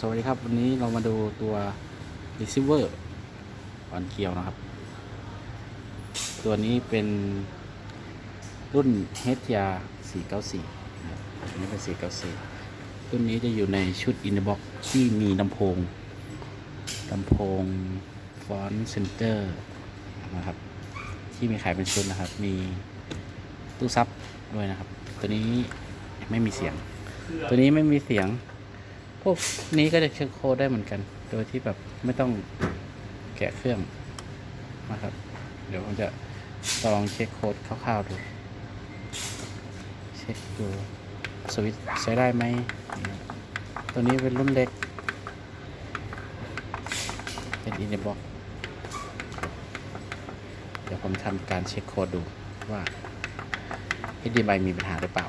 สวัสดีครับ วันนี้เรามาดูตัว receiver ออนเกียวนะครับ ตัวนี้เป็นรุ่น HTR 494อันนี้เป็น 494 รุ่นนี้จะอยู่ในชุด in the box ที่มีลำโพงลำโพง front center นะครับ ที่มีขายเป็นชุดนะครับ มีตู้ซับด้วยนะครับ ตัวนี้ไม่มีเสียง ตัวนี้ไม่มีเสียง วกนี้ก็จะเช็คโค้ดได้เหมือนกัน โดยที่แบบไม่ต้องแกะเครื่องนะครับ เดี๋ยวผมจะลองเช็คโค้ดคร่าวๆดู เช็คดูสวิตช์ใช้ได้ไหม ตัวนี้เป็นรุ่นเล็ก เป็นอินเดบ็อกเดี๋ยวผมทำการเช็คโค้ดดูว่า HDMI มีปัญหาหรือเปล่า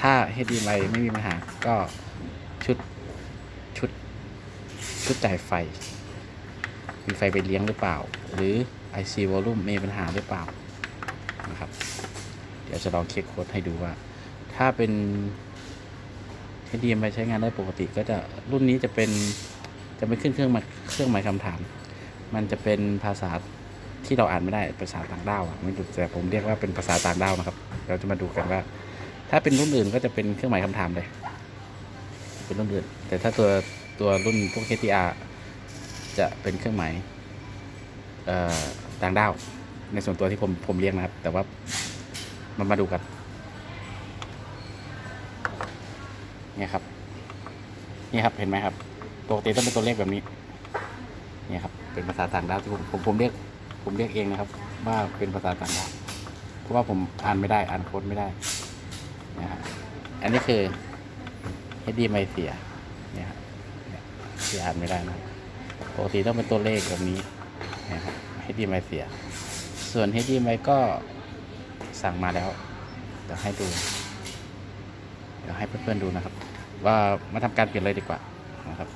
ถ้า HDMI ไม่มีปัญหาก็ชุด ชุดจ่ายไฟ มีไฟไปเลี้ยงหรือเปล่า หรือ IC volume มีปัญหาหรือเปล่านะครับ เดี๋ยวจะลองเช็คโค้ดให้ดูว่า ถ้าเป็น HDMI ใช้งานได้ปกติก็จะรุ่นนี้จะเป็นจะไม่ขึ้นเครื่องหมายเครื่องหมายคำถาม มันจะเป็นภาษาที่เราอ่านไม่ได้ภาษาต่างด้าวอะไม่รู้แต่ผมเรียกว่าเป็นภาษาต่างด้าวนะครับ เราจะมาดูกันว่า ถ้าเป็นรุ่นอื่นก็จะเป็นเครื่องหมายคำถามเลย เป็นรุ่นอื่น แต่ถ้าตัว ตัวรุ่นพวก KTR จะเป็นเครื่องหมายต่างด้าว ในส่วนตัวที่ผมผมเรียกนะครับ แต่ว่ามันมาดูกันเนี่ยครับ นี่ครับเห็นไหมครับปกติต้องเป็นตัวเลขแบบนี้ เนี่ยครับ เป็นภาษาต่างด้าวที่ผมผมผมเรียกผมเรียกเองนะครับ ว่าเป็นภาษาต่างดาวเพราะว่าผมอ่านไม่ได้อ่านโค้ดไม่ได้นะครับอันนี้คือ HDMI เสียเนี่ยครับ ที่อ่านไม่ได้นะปกติต้องเป็นตัวเลขแบบนี้นะครับ HDMI เสีย ส่วน HDMI ก็สั่งมาแล้วเดี๋ยวให้ดู เดี๋ยวให้เพื่อนๆดูนะครับ ว่ามาทำการเปลี่ยนเลยดีกว่านะครับ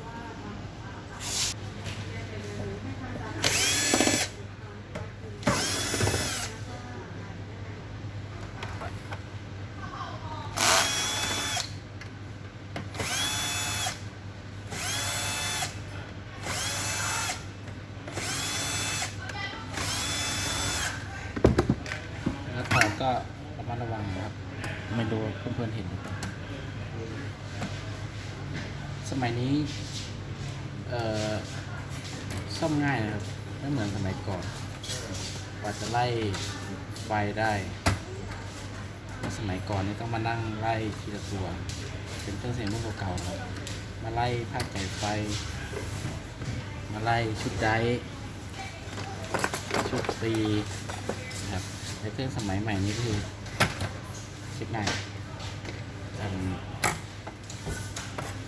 ก็ระมัดระวังนะครับ ไม่รู้ว่าเพื่อนๆเห็น สมัยนี้ เอ่อซ่อมง่ายนะครับไม่เหมือนสมัยก่อนกว่าจะไล่ไฟได้สมัยก่อนนี่ต้องมานั่งไล่ทีละตัว เป็นเครื่องเสียงรุ่นเก่าๆครับมาไล่ภาคจ่ไฟ มาไล่ชุดไดชุดซี นะครับในเครื่องสมัยใหม่นี้คือเช็คง่ายทำ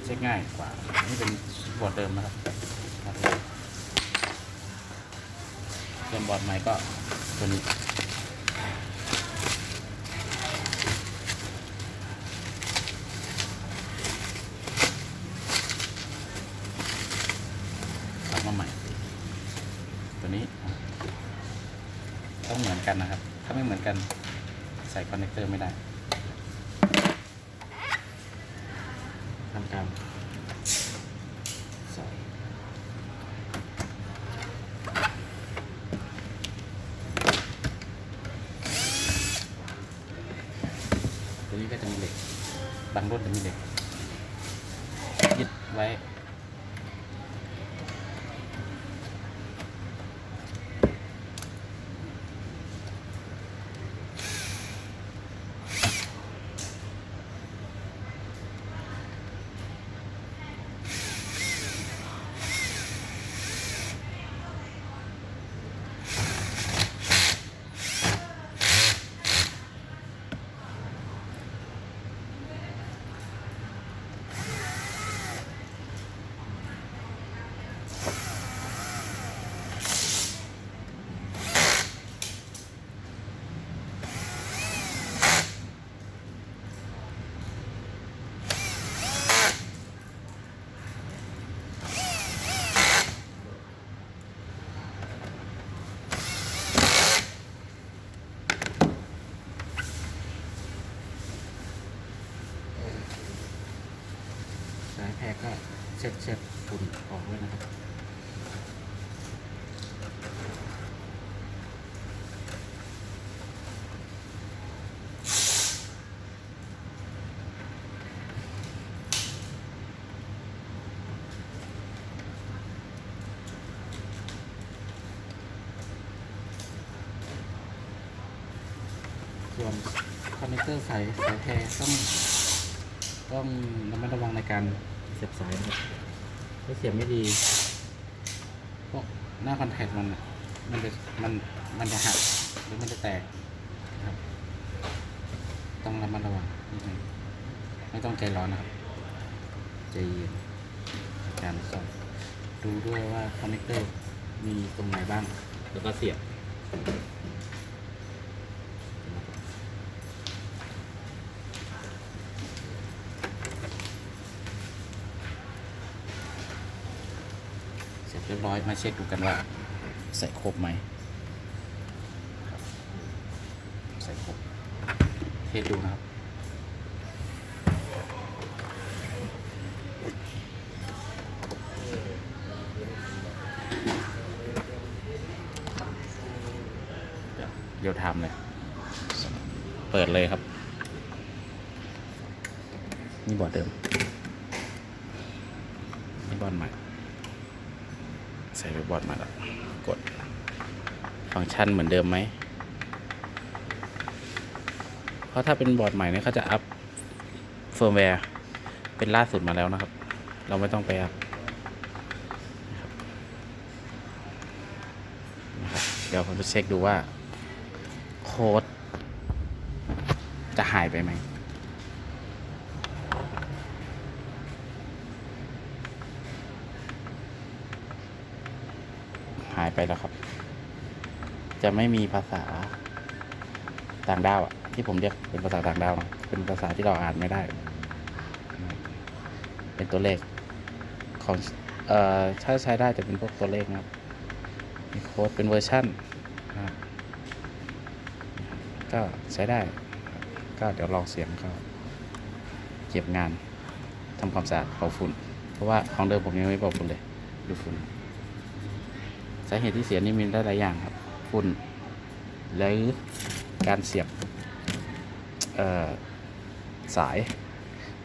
เช็คง่ายกว่า นี่เป็นบอร์ดเดิมนะครับบอร์ดเดิมส่วนบอร์ดใหม่ก็ตัวนี้มาใหม่ ตัวนี้ ต้องเหมือนกันนะครับถ้าไม่เหมือนกันใส่คอนเนคเตอร์ไม่ได้ทำการใส่ตัวนี้ก็จะมีเหล็ก บางรุ่นจะมีเหล็กยึดไว้ สายแพรก็เช็ดเช็ดฝุ่นออกด้วยนะครับส่วนคอนเนคเตอร์สายสายแทรต้องต้องระมัดระวังในการ สียบสายนะครับถ้าเสียบไม่ดีพวกหน้าคอนแทคมันอะมันจะมันมันจะหักหรือมันจะแตกนะครับ ต้องระมัดระวังนิดนึงไม่ต้องใจร้อนนะครับใจเย็นในการซ่อมดูด้วยว่าคอนเนคเตอร์มีตรงไหนบ้าง แล้วก็เสียบ เส ร้อยมาเช็คดูกันว่า ใส่ครบไหมใส่ครบเทสดูนะครับเดี๋ยวทำเลย เปิดเลยครับ นี่บอร์ดเดิม นี่บอร์ดใหม่ ใส่ไปบอร์ดมาแล้วกด ฟังก์ชันเหมือนเดิมไหม เพราะถ้าเป็นบอร์ดใหม่เนี่ยเขาจะอัพเฟิร์มแวร์เป็นล่าสุดมาแล้วนะครับ เราไม่ต้องไปอัพนะครับเดี๋ยวผมจะเช็คดูว่า โค้ดจะหายไปไหม หายไปแล้วครับ จะไม่มีภาษาต่างด้าวที่ผมเรียกเป็นภาษาต่างด้าว เป็นภาษาที่เราอ่านไม่ได้ เป็นตัวเลขของเอ่อถ้าใช้ได้จะเป็นพวกตัวเลขนะครับมีโค้ดเป็นเวอร์ชันนก็ใช้ได้ ก็เดี๋ยวลองเสียงก็เก็บงานทำความสะอาดเป่าฝุ่น เพราะว่าของเดิมผมยังไม่เป่าฝุ่นเลย ดูฝุ่น สาเหตุที่เสียนี่มีได้หลายอย่างครับฝุ่นหรือการเสียบสาย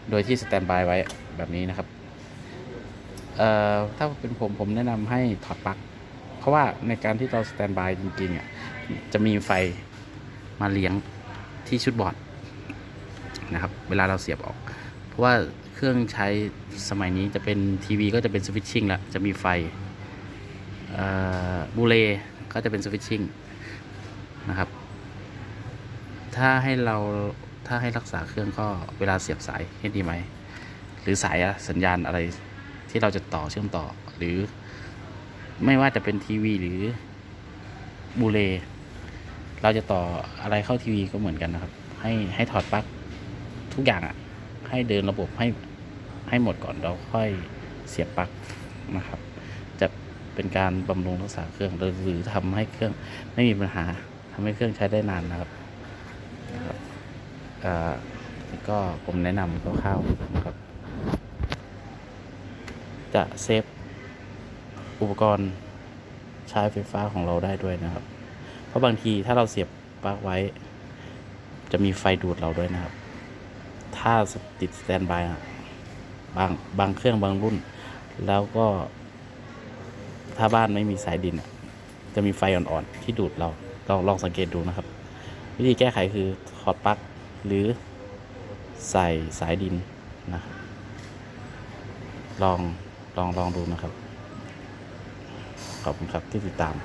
โดยที่สแตนบายไว้แบบนี้นะครับเอ่อถ้าเป็นผมผมแนะนำให้ถอดปลั๊กเพราะว่าในการที่เราสแตนบายจริงๆอะจะมีไฟมาเลี้ยงที่ชุดบอร์ดนะครับ เวลาเราเสียบออก เพราะว่าเครื่องใช้สมัยนี้จะเป็นทีวีก็จะเป็นสวิตชิ่งล้วจะมีไฟ บูเลก็จะเป็นสวิตชิ่งนะครับ ถ้าให้เราถ้าให้รักษาเครื่องก็เวลาเสียบสายให้ดีไหม หรือสายสัญญาณอะไรที่เราจะต่อเชื่อมต่อ หรือไม่ว่าจะเป็นทีวีหรือบูเลเราจะต่ออะไรเข้าทีวีก็เหมือนกันนะครับ ให้ให้ถอดปลั๊กทุกอย่างอะ่ะ ให้เดินระบบให้ให้หมดก่อนเราค่อยเสียบปลั๊กนะครับ เป็นการบำรุงรักษาเครื่องหรือหรือทำให้เครื่องไม่มีปัญหาทำให้เครื่องใช้ได้นานนะครับก็ผมแนะนำคร่าวๆครับ จะเซฟอุปกรณ์ใช้ไฟฟ้าของเราได้ด้วยนะครับ เพราะบางทีถ้าเราเสียบปลั๊กไว้ จะมีไฟดูดเราด้วยนะครับ ถ้าติดสแตนบายอะบางบางเครื่องบางรุ่น แล้วก็ ถ้าบ้านไม่มีสายดินจะมีไฟอ่อนๆที่ดูดเราลองลองสังเกตดูนะครับ วิธีแก้ไขคือถอดปลั๊กหรือใส่สายดินนะครับลองลองลองดูนะครับ ขอบคุณครับที่ติดตาม